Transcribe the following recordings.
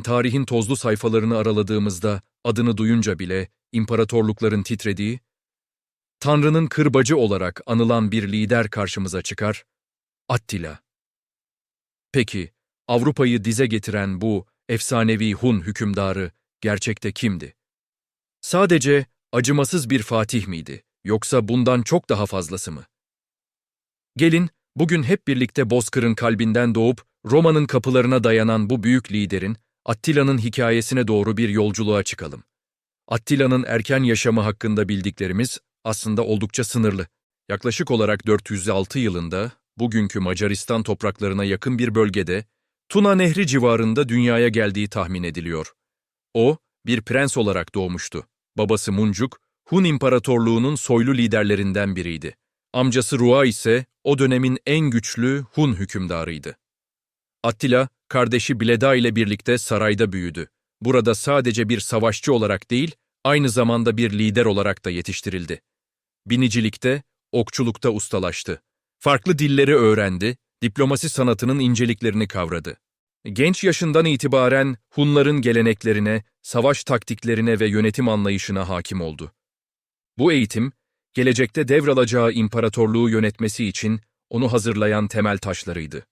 Tarihin tozlu sayfalarını araladığımızda adını duyunca bile imparatorlukların titrediği, Tanrı'nın kırbacı olarak anılan bir lider karşımıza çıkar, Attila. Peki, Avrupa'yı dize getiren bu efsanevi Hun hükümdarı gerçekte kimdi? Sadece acımasız bir fatih miydi, yoksa bundan çok daha fazlası mı? Gelin, bugün hep birlikte Bozkır'ın kalbinden doğup Roma'nın kapılarına dayanan bu büyük liderin, Attila'nın hikayesine doğru bir yolculuğa çıkalım. Attila'nın erken yaşamı hakkında bildiklerimiz aslında oldukça sınırlı. Yaklaşık olarak 406 yılında, bugünkü Macaristan topraklarına yakın bir bölgede, Tuna Nehri civarında dünyaya geldiği tahmin ediliyor. O, bir prens olarak doğmuştu. Babası Muncuk, Hun İmparatorluğu'nun soylu liderlerinden biriydi. Amcası Rua ise o dönemin en güçlü Hun hükümdarıydı. Attila, kardeşi Bleda ile birlikte sarayda büyüdü. Burada sadece bir savaşçı olarak değil, aynı zamanda bir lider olarak da yetiştirildi. Binicilikte, okçulukta ustalaştı. Farklı dilleri öğrendi, diplomasi sanatının inceliklerini kavradı. Genç yaşından itibaren Hunların geleneklerine, savaş taktiklerine ve yönetim anlayışına hakim oldu. Bu eğitim, gelecekte devralacağı imparatorluğu yönetmesi için onu hazırlayan temel taşlarıydı.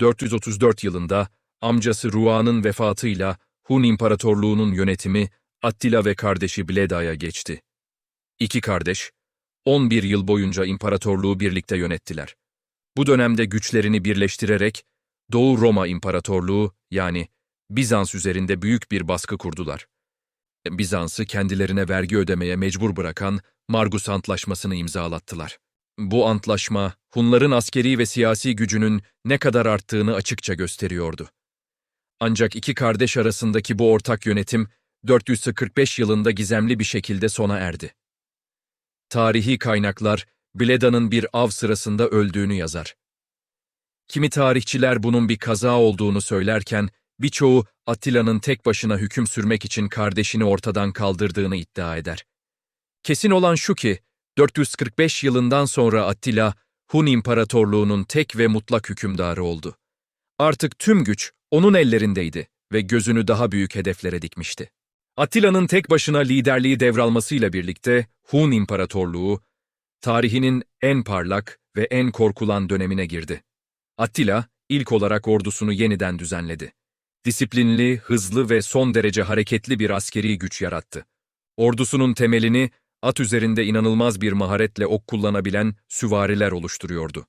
434 yılında amcası Rua'nın vefatıyla Hun İmparatorluğu'nun yönetimi Attila ve kardeşi Bleda'ya geçti. İki kardeş, 11 yıl boyunca imparatorluğu birlikte yönettiler. Bu dönemde güçlerini birleştirerek Doğu Roma İmparatorluğu yani Bizans üzerinde büyük bir baskı kurdular. Bizans'ı kendilerine vergi ödemeye mecbur bırakan Margus Antlaşması'nı imzalattılar. Bu antlaşma, Hunların askeri ve siyasi gücünün ne kadar arttığını açıkça gösteriyordu. Ancak iki kardeş arasındaki bu ortak yönetim, 445 yılında gizemli bir şekilde sona erdi. Tarihi kaynaklar, Bleda'nın bir av sırasında öldüğünü yazar. Kimi tarihçiler bunun bir kaza olduğunu söylerken, birçoğu Attila'nın tek başına hüküm sürmek için kardeşini ortadan kaldırdığını iddia eder. Kesin olan şu ki, 445 yılından sonra Attila, Hun İmparatorluğu'nun tek ve mutlak hükümdarı oldu. Artık tüm güç onun ellerindeydi ve gözünü daha büyük hedeflere dikmişti. Attila'nın tek başına liderliği devralmasıyla birlikte Hun İmparatorluğu, tarihinin en parlak ve en korkulan dönemine girdi. Attila, ilk olarak ordusunu yeniden düzenledi. Disiplinli, hızlı ve son derece hareketli bir askeri güç yarattı. Ordusunun temelini at üzerinde inanılmaz bir maharetle ok kullanabilen süvariler oluşturuyordu.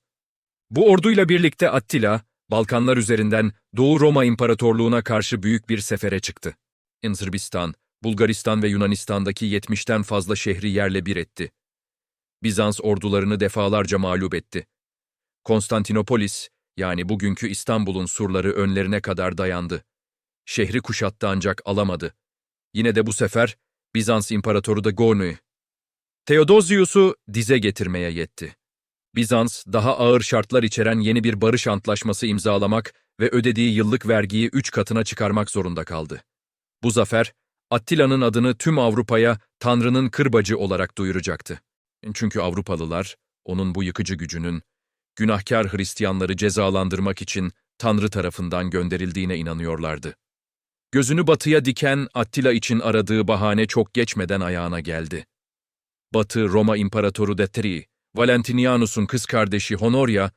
Bu orduyla birlikte Attila, Balkanlar üzerinden Doğu Roma İmparatorluğu'na karşı büyük bir sefere çıktı. Sırbistan, Bulgaristan ve Yunanistan'daki 70'ten fazla şehri yerle bir etti. Bizans ordularını defalarca mağlup etti. Konstantinopolis, yani bugünkü İstanbul'un surları önlerine kadar dayandı. Şehri kuşattı ancak alamadı. Yine de bu sefer Bizans İmparatoru da Gornu, Theodosius'u dize getirmeye yetti. Bizans, daha ağır şartlar içeren yeni bir barış antlaşması imzalamak ve ödediği yıllık vergiyi üç katına çıkarmak zorunda kaldı. Bu zafer, Attila'nın adını tüm Avrupa'ya Tanrı'nın kırbacı olarak duyuracaktı. Çünkü Avrupalılar, onun bu yıkıcı gücünün, günahkar Hristiyanları cezalandırmak için Tanrı tarafından gönderildiğine inanıyorlardı. Gözünü batıya diken Attila için aradığı bahane çok geçmeden ayağına geldi. Batı Roma İmparatoru Detri, Valentinianus'un kız kardeşi Honoria,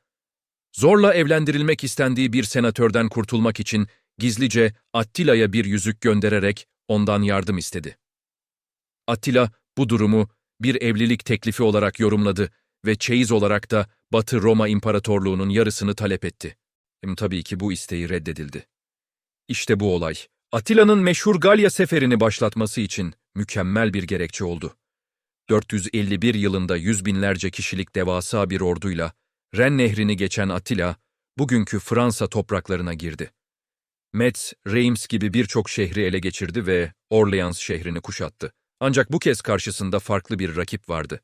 zorla evlendirilmek istendiği bir senatörden kurtulmak için gizlice Attila'ya bir yüzük göndererek ondan yardım istedi. Attila bu durumu bir evlilik teklifi olarak yorumladı ve çeyiz olarak da Batı Roma İmparatorluğu'nun yarısını talep etti. Hem tabii ki bu isteği reddedildi. İşte bu olay, Attila'nın meşhur Galya seferini başlatması için mükemmel bir gerekçe oldu. 451 yılında yüz binlerce kişilik devasa bir orduyla Ren Nehri'ni geçen Attila, bugünkü Fransa topraklarına girdi. Metz, Reims gibi birçok şehri ele geçirdi ve Orleans şehrini kuşattı. Ancak bu kez karşısında farklı bir rakip vardı.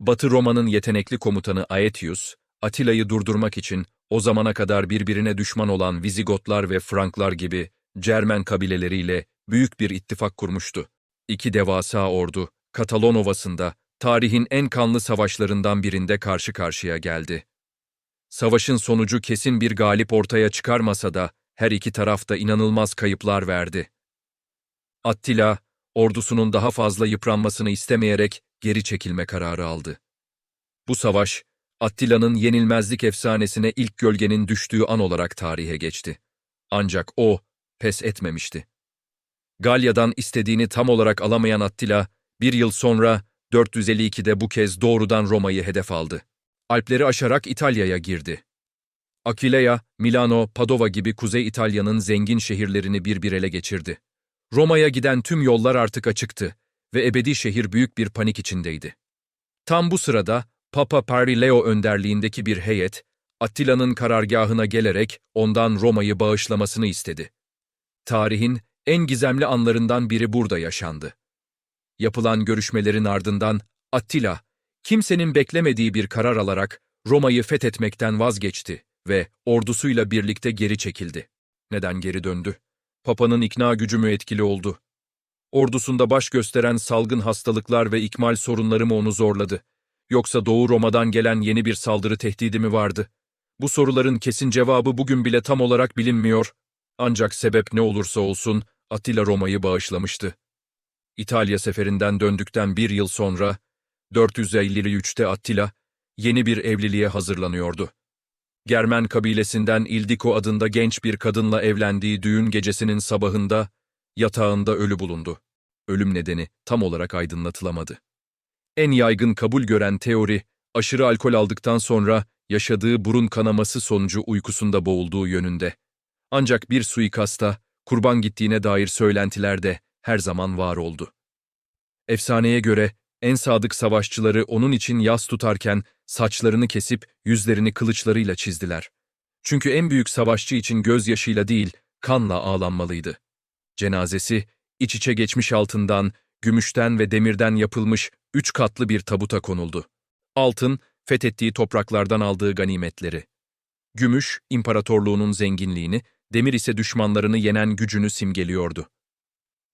Batı Roma'nın yetenekli komutanı Aetius, Attila'yı durdurmak için o zamana kadar birbirine düşman olan Vizigotlar ve Franklar gibi Cermen kabileleriyle büyük bir ittifak kurmuştu. İki devasa ordu, Katalon Ovası'nda tarihin en kanlı savaşlarından birinde karşı karşıya geldi. Savaşın sonucu kesin bir galip ortaya çıkarmasa da her iki taraf da inanılmaz kayıplar verdi. Attila, ordusunun daha fazla yıpranmasını istemeyerek geri çekilme kararı aldı. Bu savaş, Attila'nın yenilmezlik efsanesine ilk gölgenin düştüğü an olarak tarihe geçti. Ancak o, pes etmemişti. Galya'dan istediğini tam olarak alamayan Attila, bir yıl sonra 452'de bu kez doğrudan Roma'yı hedef aldı. Alpleri aşarak İtalya'ya girdi. Aquileia, Milano, Padova gibi Kuzey İtalya'nın zengin şehirlerini bir bir ele geçirdi. Roma'ya giden tüm yollar artık açıktı ve ebedi şehir büyük bir panik içindeydi. Tam bu sırada Papa Parileo önderliğindeki bir heyet, Attila'nın karargahına gelerek ondan Roma'yı bağışlamasını istedi. Tarihin en gizemli anlarından biri burada yaşandı. Yapılan görüşmelerin ardından Attila, kimsenin beklemediği bir karar alarak Roma'yı fethetmekten vazgeçti ve ordusuyla birlikte geri çekildi. Neden geri döndü? Papa'nın ikna gücü mü etkili oldu? Ordusunda baş gösteren salgın hastalıklar ve ikmal sorunları mı onu zorladı? Yoksa Doğu Roma'dan gelen yeni bir saldırı tehdidi mi vardı? Bu soruların kesin cevabı bugün bile tam olarak bilinmiyor. Ancak sebep ne olursa olsun Attila Roma'yı bağışlamıştı. İtalya seferinden döndükten bir yıl sonra, 453'te Attila, yeni bir evliliğe hazırlanıyordu. Germen kabilesinden Ildiko adında genç bir kadınla evlendiği düğün gecesinin sabahında, yatağında ölü bulundu. Ölüm nedeni tam olarak aydınlatılamadı. En yaygın kabul gören teori, aşırı alkol aldıktan sonra yaşadığı burun kanaması sonucu uykusunda boğulduğu yönünde. Ancak bir suikasta, kurban gittiğine dair söylentiler de her zaman var oldu. Efsaneye göre en sadık savaşçıları onun için yas tutarken saçlarını kesip yüzlerini kılıçlarıyla çizdiler. Çünkü en büyük savaşçı için gözyaşıyla değil, kanla ağlanmalıydı. Cenazesi, iç içe geçmiş altından, gümüşten ve demirden yapılmış üç katlı bir tabuta konuldu. Altın, fethettiği topraklardan aldığı ganimetleri. Gümüş, imparatorluğunun zenginliğini, demir ise düşmanlarını yenen gücünü simgeliyordu.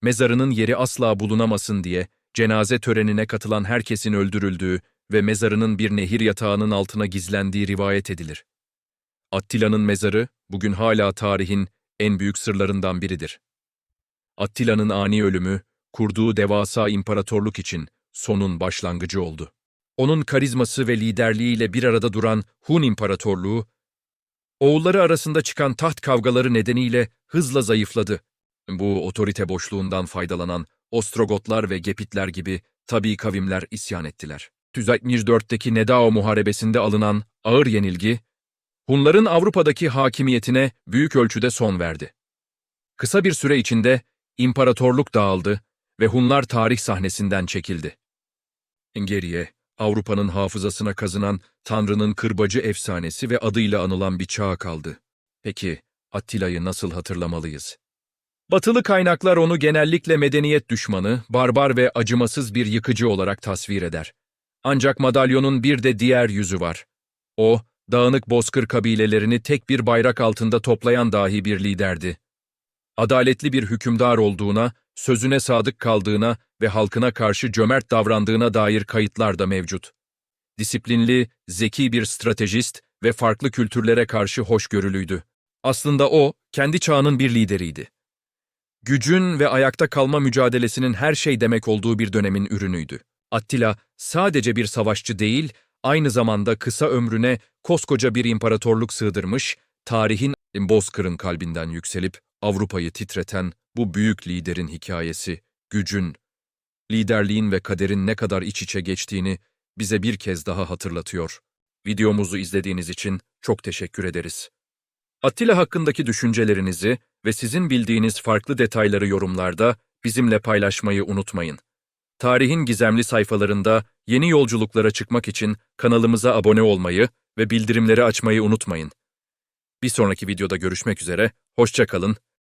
Mezarının yeri asla bulunamasın diye cenaze törenine katılan herkesin öldürüldüğü ve mezarının bir nehir yatağının altına gizlendiği rivayet edilir. Attila'nın mezarı bugün hala tarihin en büyük sırlarından biridir. Attila'nın ani ölümü, kurduğu devasa imparatorluk için sonun başlangıcı oldu. Onun karizması ve liderliğiyle bir arada duran Hun İmparatorluğu, oğulları arasında çıkan taht kavgaları nedeniyle hızla zayıfladı. Bu otorite boşluğundan faydalanan Ostrogotlar ve Gepitler gibi tabi kavimler isyan ettiler. 404'teki Nedao Muharebesi'nde alınan ağır yenilgi, Hunların Avrupa'daki hakimiyetine büyük ölçüde son verdi. Kısa bir süre içinde imparatorluk dağıldı ve Hunlar tarih sahnesinden çekildi. Geriye, Avrupa'nın hafızasına kazınan Tanrı'nın kırbacı efsanesi ve adıyla anılan bir çağ kaldı. Peki, Attila'yı nasıl hatırlamalıyız? Batılı kaynaklar onu genellikle medeniyet düşmanı, barbar ve acımasız bir yıkıcı olarak tasvir eder. Ancak madalyonun bir de diğer yüzü var. O, dağınık bozkır kabilelerini tek bir bayrak altında toplayan dahi bir liderdi. Adaletli bir hükümdar olduğuna, sözüne sadık kaldığına ve halkına karşı cömert davrandığına dair kayıtlar da mevcut. Disiplinli, zeki bir stratejist ve farklı kültürlere karşı hoşgörülüydü. Aslında o, kendi çağının bir lideriydi. Gücün ve ayakta kalma mücadelesinin her şey demek olduğu bir dönemin ürünüydü. Attila sadece bir savaşçı değil, aynı zamanda kısa ömrüne koskoca bir imparatorluk sığdırmış, tarihin bozkırın kalbinden yükselip Avrupa'yı titreten bu büyük liderin hikayesi, gücün, liderliğin ve kaderin ne kadar iç içe geçtiğini bize bir kez daha hatırlatıyor. Videomuzu izlediğiniz için çok teşekkür ederiz. Attila hakkındaki düşüncelerinizi ve sizin bildiğiniz farklı detayları yorumlarda bizimle paylaşmayı unutmayın. Tarihin gizemli sayfalarında yeni yolculuklara çıkmak için kanalımıza abone olmayı ve bildirimleri açmayı unutmayın. Bir sonraki videoda görüşmek üzere, hoşça kalın